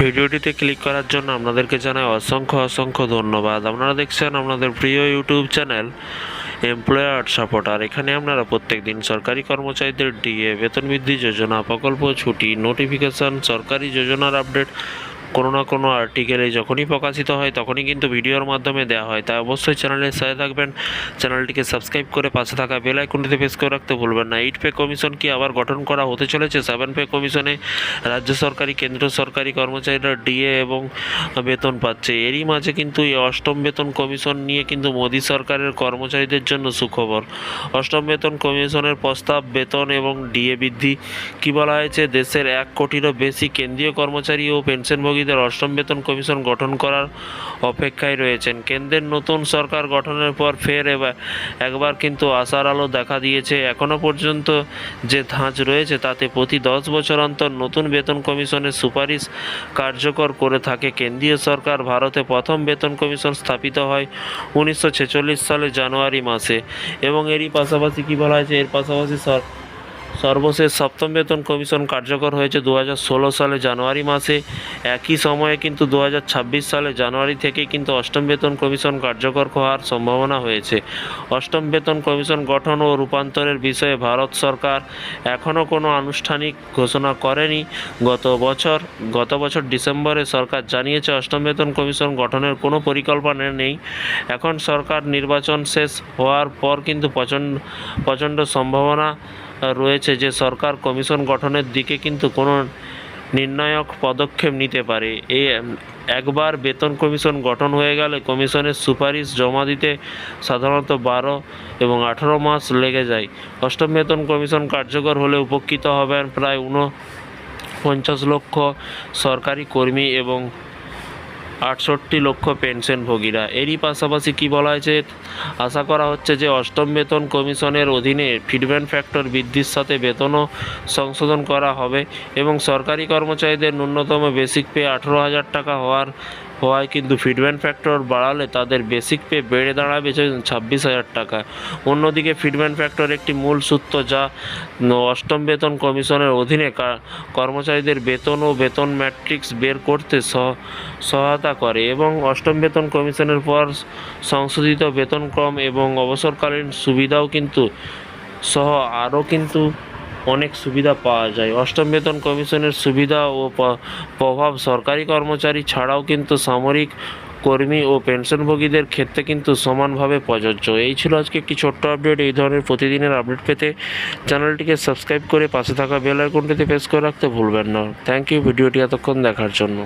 ভিডিওটিতে ক্লিক করার জন্য আপনাদেরকে জানাই অসংখ্য অসংখ্য ধন্যবাদ। আপনারা দেখছেন আপনাদের প্রিয় ইউটিউব চ্যানেল এমপ্লয়ার সাপোর্টার এখানে আপনারা প্রত্যেক দিন সরকারি কর্মচারীদের ডিএ বেতন বৃদ্ধি যোজনা, প্রকল্প, ছুটি নোটিফিকেশান সরকারি যোজনার আপডেট কোনো না কোনো আর্টিকেলে যখনই প্রকাশিত হয়, তখনই কিন্তু ভিডিওর মাধ্যমে দেওয়া হয়। তাই অবশ্যই চ্যানেলের সাথে থাকবেন। চ্যানেলটিকে সাবস্ক্রাইব করে পাশে থাকা বেল আইকনটিতে প্রেস করে রাখতে ভুলবেন না। এইট পে কমিশন কি আবার গঠন করা হতে চলেছে? সেভেন পে কমিশনে রাজ্য সরকারি কেন্দ্র সরকারি কর্মচারীরা ডিএ এবং বেতন পাচ্ছে। এরই মাঝে কিন্তু এই অষ্টম বেতন কমিশন নিয়ে কিন্তু মোদী সরকারের কর্মচারীদের জন্য সুখবর। অষ্টম বেতন কমিশনের প্রস্তাব, বেতন এবং ডিএ বৃদ্ধি কি বলা হয়েছে? দেশের এক কোটিরও বেশি কেন্দ্রীয় কর্মচারী ও পেনশনভোগীদের অষ্টম বেতন কমিশন গঠন করার অপেক্ষায় রয়েছেন। কেন্দ্রের নতুন সরকার গঠনের পর ফের একবার কিন্তু আশার আলো দেখা দিয়েছে। এখনও পর্যন্ত যে ধাঁচ রয়েছে, তাতে প্রতি দশ বছর অন্তর নতুন বেতন কমিশনের সুপারিশ কার্যকর করে থাকে। কেন্দ্রীয় সরকার ভারতে প্রথম বেতন কমিশন স্থাপিত হয় উনিশশো ছেচল্লিশ সালে জানুয়ারি মাসে। এবং এরই পাশাপাশি কী বলা হয়েছে? এর পাশাপাশি সর সর্বশেষ সপ্তম বেতন কমিশন কার্যকর হয়েছে দু হাজার ষোলো সালে জানুয়ারি মাসে। একই সময়ে কিন্তু দু হাজার ছাব্বিশ সালে জানুয়ারি থেকে কিন্তু অষ্টম বেতন কমিশন কার্যকর হওয়ার সম্ভাবনা হয়েছে। অষ্টম বেতন কমিশন গঠন ও রূপান্তরের বিষয়ে ভারত সরকার এখনও কোনো আনুষ্ঠানিক ঘোষণা করেনি। গত বছর গত বছর ডিসেম্বরে সরকার জানিয়েছে অষ্টম বেতন কমিশন গঠনের কোনো পরিকল্পনা নেই। এখন সরকার নির্বাচন শেষ হওয়ার পর কিন্তু প্রচণ্ড প্রচণ্ড সম্ভাবনা রয়েছে যে সরকার কমিশন গঠনের দিকে কিন্তু কোনো নির্ণায়ক পদক্ষেপ নিতে পারে। এই একবার বেতন কমিশন গঠন হয়ে গেলে কমিশনের সুপারিশ জমা দিতে সাধারণত বারো এবং আঠারো মাস লেগে যায়। অষ্টম বেতন কমিশন কার্যকর হলে উপকৃত হবেন প্রায় ঊনপঞ্চাশ লক্ষ সরকারি কর্মী এবং আটষট্টি লক্ষ পেনশনভোগীরা। এরই পাশাপাশি কি বলা হয়েছে? আশা করা হচ্ছে যে অষ্টম বেতন কমিশনের অধীনে ফিডব্যাক ফ্যাক্টর বৃদ্ধির সাথে বেতনও সংশোধন করা হবে এবং সরকারি কর্মচারীদের ন্যূনতম বেসিক পে আঠেরো হাজার টাকা হওয়ার হওয়ায় কিন্তু ফিডব্যাক ফ্যাক্টর বাড়ালে তাদের বেসিক পে বেড়ে দাঁড়াবে ছাব্বিশ হাজার টাকা। অন্যদিকে ফিডব্যাক ফ্যাক্টর একটি মূল সূত্র যা অষ্টম বেতন কমিশনের অধীনে কর্মচারীদের বেতন ও বেতন ম্যাট্রিক্স বের করতে সহ- সহায়তা করে এবং অষ্টম বেতন কমিশনের পর সংশোধিত বেতনক্রম এবং অবসরকালীন সুবিধাও কিন্তু সহ আরও কিন্তু অনেক সুবিধা পাওয়া যায়। অষ্টম বেতন কমিশনের সুবিধা ও প্রভাব সরকারি কর্মচারী ছাড়াও কিন্তু সামরিক কর্মী ও পেনশনভোগীদের ক্ষেত্রে কিন্তু সমানভাবে প্রযোজ্য। এই ছিল আজকে একটি ছোট্ট আপডেট। এই ধরনের প্রতিদিনের আপডেট পেতে চ্যানেলটিকে সাবস্ক্রাইব করে পাশে থাকা বেল আইকনটিতে প্রেস করে রাখতে ভুলবেন না। Thank you. ভিডিওটি এতক্ষণ দেখার জন্য।